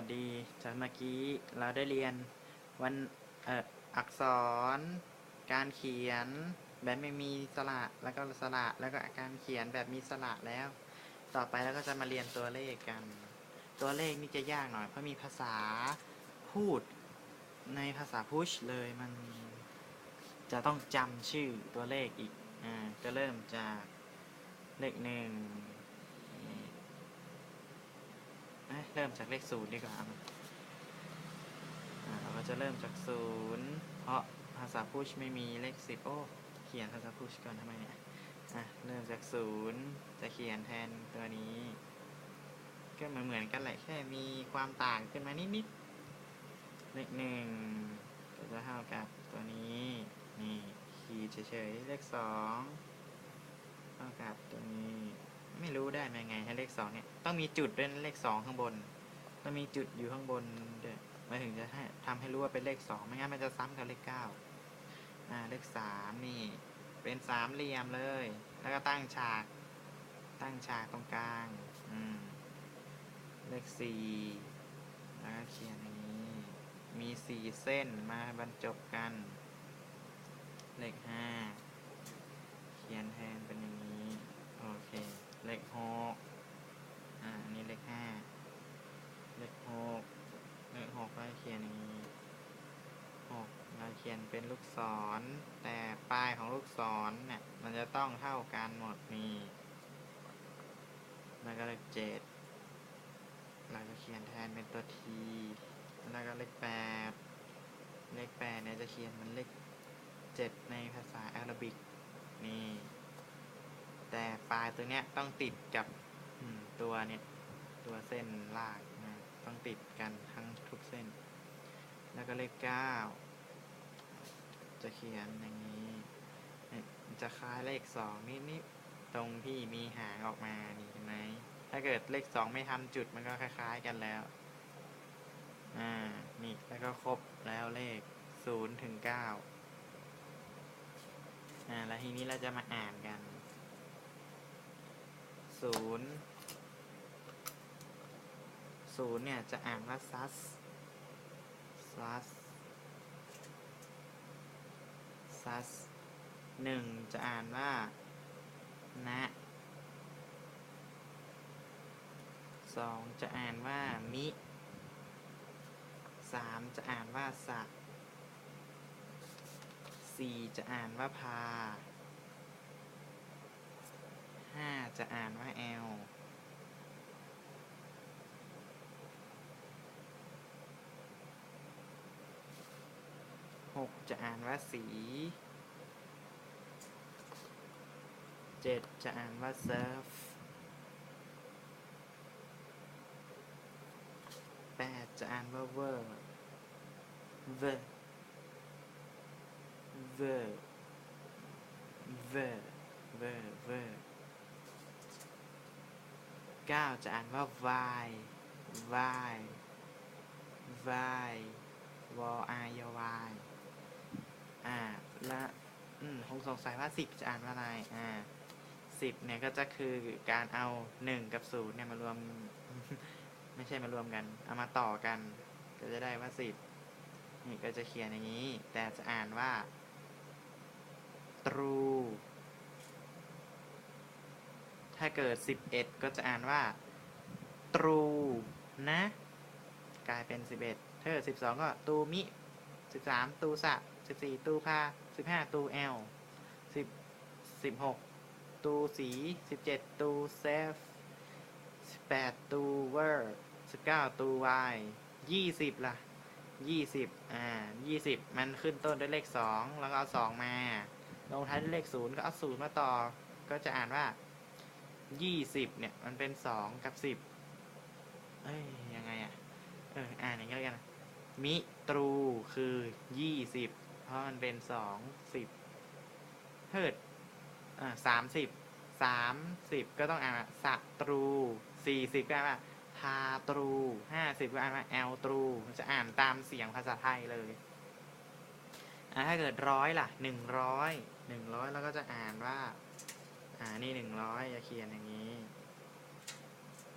วัสดี จากเมื่อกี้เราได้เรียนวันเอ่ออักษร การเขียนแบบไม่มีสระแล้วก็สระแล้วก็การเขียนแบบมีสระแล้ว ต่อไปเราก็จะมาเรียนตัวเลขกัน ตัวเลขนี่จะยากหน่อยเพราะมีภาษาพูดในภาษาพุชเลยมันจะต้องจำชื่อตัวเลขอีกอ่าจะเริ่มจากเลขหนึ่ง เริ่มจากเลขศูนย์ดีกว่าเราก็จะเริ่มจากศูนย์เพราะภาษาพุชไม่มีเลขสิบโอ้ เขียนภาษาพุชก่อนทำไมเนี่ยอะเริ่มจากศูนย์จะเขียนแทนตัวนี้ ก็เหมือนเหมือนกันแหละแค่มีความต่างขึ้นมานิดๆเลขหนึ่งก็จะเท่ากับตัวนี้ นี่ขีดเฉยๆเลขสอง ไม่รู้ได้มาไงให้เลขสองเนี่ยต้องมีจุดด้วยนเลขสองข้างบนต้องมีจุดอยู่ข้างบนด้วยมาถึงจะให้ทำให้รู้ว่าเป็นเลขสองไม่งั้นมันจะซ้ำกับเลขเก้าอ่าเลขสามนี่เป็นสามเหลี่ยมเลย แล้วก็ตั้งฉาก ตั้งฉากตรงกลางอืมเลขสี่แล้วก็เขียนอย่างนี้ มีสี่เส้นมาบรรจบกัน เลขห้าเขียนแทนเป็นอย่างนี้ โอเค เลขหกอ่านนี้เลขห้าเลขหกเลขหกเราเขียนอย่างนี้หกเราเขียนเป็นลูกศร แต่ปลายของลูกศรเนี่ยมันจะต้องเท่ากันหมดนี่แล้วก็เลขเจ็ดเราจะเขียนแทนเป็นตัวทีแล้วก็เลขแปดเลขแปดเนี่ยจะเขียนมันเลขเจ็ดในภาษาอาหรับิกนี่ แต่ปลายตัวเนี้ยต้องติดกับตัวเนี่ยตัวเส้นลากนะต้องติดกันทั้งทุกเส้น แล้วก็เลขเก้าจะเขียนอย่างนี้ จะคล้ายเลขสองนิดนิดๆตรงที่มีหางออกมานี่เห็นไหมถ้าเกิดเลขสองไม่ทำจุดมันก็คล้าย ๆกันแล้วอ่านี่แล้วก็ครบแล้วเลขศูนย์ถึงเก้าอ่าแล้วทีนี้เราจะมาอ่านกัน ศูนย์ศูนย์เนี่ย จะอ่านว่าซัสซัสซัสหนึ่งจะอ่านว่า นะสองจะอ่านว่า มิสามจะอ่านว่าสะสี่จะอ่านว่า พา ห้าจะอ่านว่า L หกจะอ่านว่าสีเจ็ดจะอ่านว่า surf แปดจะอ่านว่า ver ver ver ver ver ver 9 จะอ่านว่าวายวายวายวอายวายอ่าและอืมคงสงสัยว่า 10 จะอ่านว่าอะไรอ่า10เนี่ยก็จะคือการเอา 1 กับ0เนี่ยมารวม ไม่ใช่มารวมกัน เอามาต่อกัน ก็จะได้ว่า 10 นี่ก็จะเขียนอย่างนี้ แต่จะอ่านว่า true ถ้าเกิด 11 ก็จะอ่านว่า true นะ กลายเป็น 11 ถ้าเกิด 12 ก็ตูมิ 13 ตูสะ 14 ตูพา 15 ตูแอล10 16 ตูสี 17 ตูเซฟ 18 ตูเวอร์ 19 ตูวาย20 ล่ะ 20 อ่า 20 มันขึ้นต้นด้วยเลข 2 แล้วก็เอา 2 มา ลงท้ายด้วยเลข 0 ก็เอา 0 มาต่อ ก็จะอ่านว่า 20เนี่ย มันเป็น2กับ10เอ้ยยังไงอะเอออ่านอย่างนี้แล้วกันมิตรูคือ20เพราะมันเป็น2 10เฮิดอ่า30 30ก็ต้องอ่านว่าสตรู40ก็อ่านว่าทาตรู50ก็อ่านว่าแอลตรูจะอ่านตามเสียงภาษาไทยเลยอ่าถ้าเกิดร้อยล่ะ100 100แล้วก็จะอ่านว่า อ่านี่หนึ่งร้อยจะเขียนอย่างนี้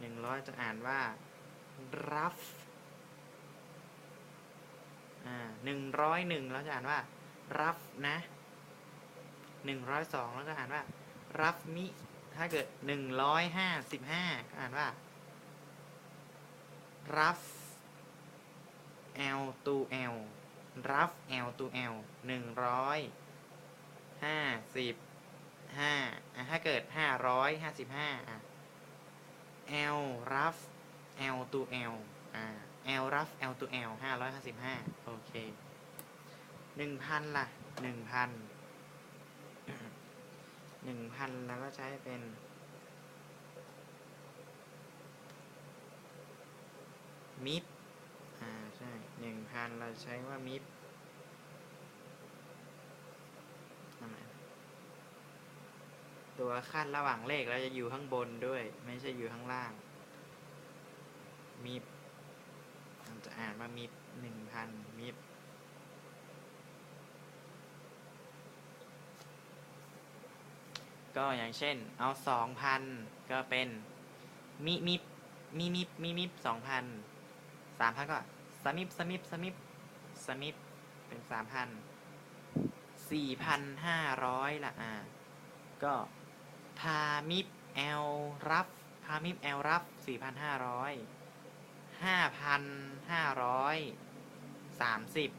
หนึ่งร้อยจะอ่านว่า rough อ่าหนึ่งร้อยหนึ่งเราจะอ่านว่ารับนะหนึ่งร้อยสองเราก็อ่านว่ารับมิถ้าเกิดหนึ่งร้อยห้าสิบห้าก็อ่านว่ารับ L to L รับ L to L หนึ่งร้อยห้าสิบ ห้าถ้าเกิดห้าร้อยห้าสิบห้าอะ L รับ L to L อ่า L รับ L to L ห้าร้อยห้าสิบห้าโอเคหนึ่งพันล่ะหนึ่งพันหนึ่งพันแล้วก็ใช้เป็นมิดอ่า ใช่หนึ่งพันเราใช้ว่ามิดทำไม ตัวขั้นระหว่างเลขเราจะอยู่ข้างบนด้วย ไม่ใช่อยู่ข้างล่างมิดเราจะอ่านว่ามิดหนึ่งพันมิดก็อย่างเช่น เอาสองพันก็เป็นมิมิบมิมิบมิมิบสองพันสามพันก็สมิบสมิบสมิบสมิบเป็นสามพันสี่พันห้าร้อยละอ่าก็ พามิบแอลรับพามิบแอลรับสี่พันห้าร้อยห้าพันห้าร้อยสามสิบ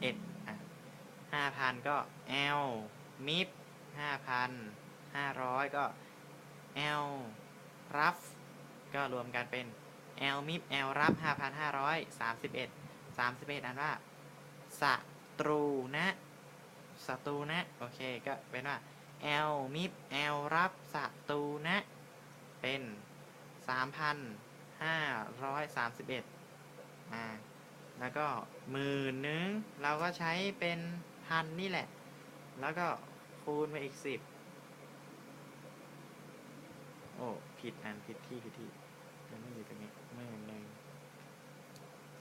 เอ็ดอะห้าพันก็แอลมิบห้าพันห้าร้อยก็แอลรับก็รวมกันเป็น L มิบ L รับ 5,531 31 อันว่าศัตรูนะศัตรูนะ โอเค ก็เป็นว่า L มิบ L รับศัตรูนะ เป็น3,531อ่าแล้วก็หมื่นนึงเราก็ใช้เป็นพันนี่แหละ แล้วก็คูณไปอีกสิบโอ้ ผิดอันผิดที่ผิดที่มันไม่อยู่ตรงนี้หมื่นหนึ่ง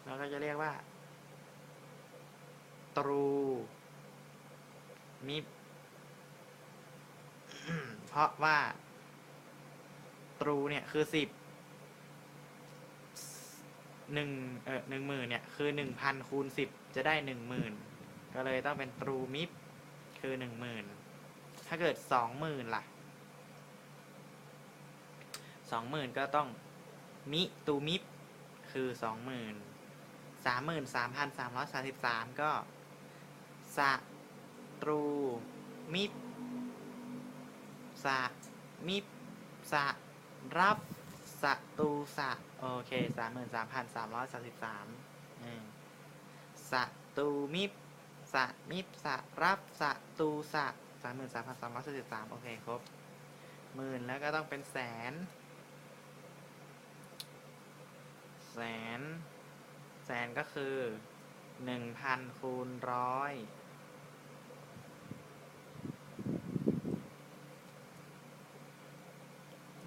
เราก็จะเรียกว่า ตรูมิบ เพราะว่าตรูเนี่ยคือสิบหนึ่งเออหนึ่งหมื่นเนี่ย คือหนึ่งพันคูณสิบจะได้หนึ่งหมื่นก็เลยต้องเป็นตรูมิบคือหนึ่งหมื่นถ้าเกิดสองหมื่นล่ะสองหมื่นก็ต้องมิตูมิปคือสองหมื่นสามหมื่นสามพันสามร้อยสาสิบสามก็สะตรูมิป สะมิปสะรับสะตูสะโอเคสามหมื่นสามพันสามร้อยสามสิบสามสะตูมิปสะมิปสะรับสะตูสะสามหมื่นสามพันสามร้อยสาสิบสามโอเคครบหมื่นแล้วก็ต้องเป็นแสน แสน แสนก็คือหนึ่งพันคูณร้อย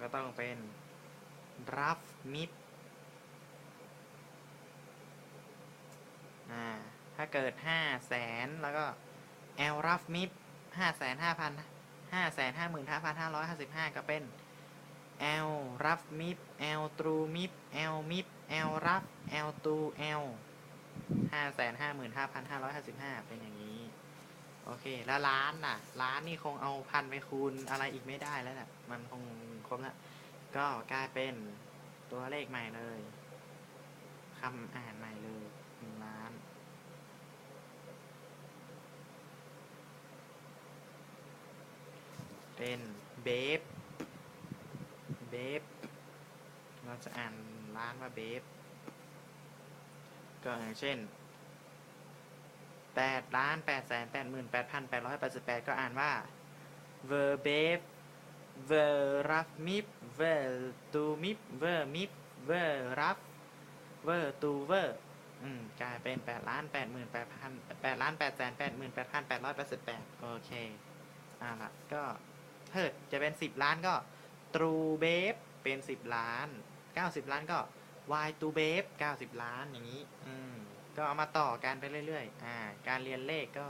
ก็ ต้องเป็นรับมิดอ่าถ้าเกิดห้าแสนแล้วก็แอลรับมิดห้าแสนห้าพันห้าแสนห้าหมื่นห้าพันห้าร้อยห้าสิบห้าก็เป็น L รับมิบ L ตรูมิบ L มิบ L รับ L ตู L ห้าแสนห้าหมื่นห้าพันห้าร้อยห้าสิบห้าเป็นอย่างนี้ โอเค แล้วล้านน่ะ ล้านนี่คงเอาพันไปคูณอะไรอีกไม่ได้แล้วแหละมันคง รบแล้ว ก็กลายเป็นตัวเลขใหม่เลยคำอ่านใหม่เลยหนึ่งล้านเป็นเบฟเบฟเราจะอ่านร้านว่าเบฟก็อย่างเช่นแปดล้านแปดแสนแปดหมื่นแปดพันแปดร้อยแปดสิบแปดก็อ่านว่า v e r b e f v e r a f m i p v e r tu mip v e r mip v e r a f v e r tu v e r อืมกลายเป็นแปดล้านแปดหมื่นแปดพันแปดล้านแปดแสนแปดหมื่นแปดพันแปดร้อยแปดสิบแปดโอเคอ่าละก็ถ้าเกิดจะเป็นสิบล้านก็ตรูเบฟเป็นสิบล้านเก้าสิบล้านก็ y ตูเบฟเก้าสิบล้านอย่างนี้ อืมก็เอามาต่อกันไปเรื่อยๆ อ่า การเรียนเลขก็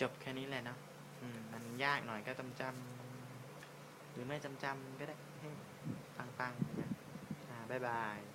จบแค่นี้แหละเนาะ อืม มันยากหน่อยก็จำจำ หรือไม่จำจำก็ได้ให้ฟังๆนะอ่าบ๊ายบาย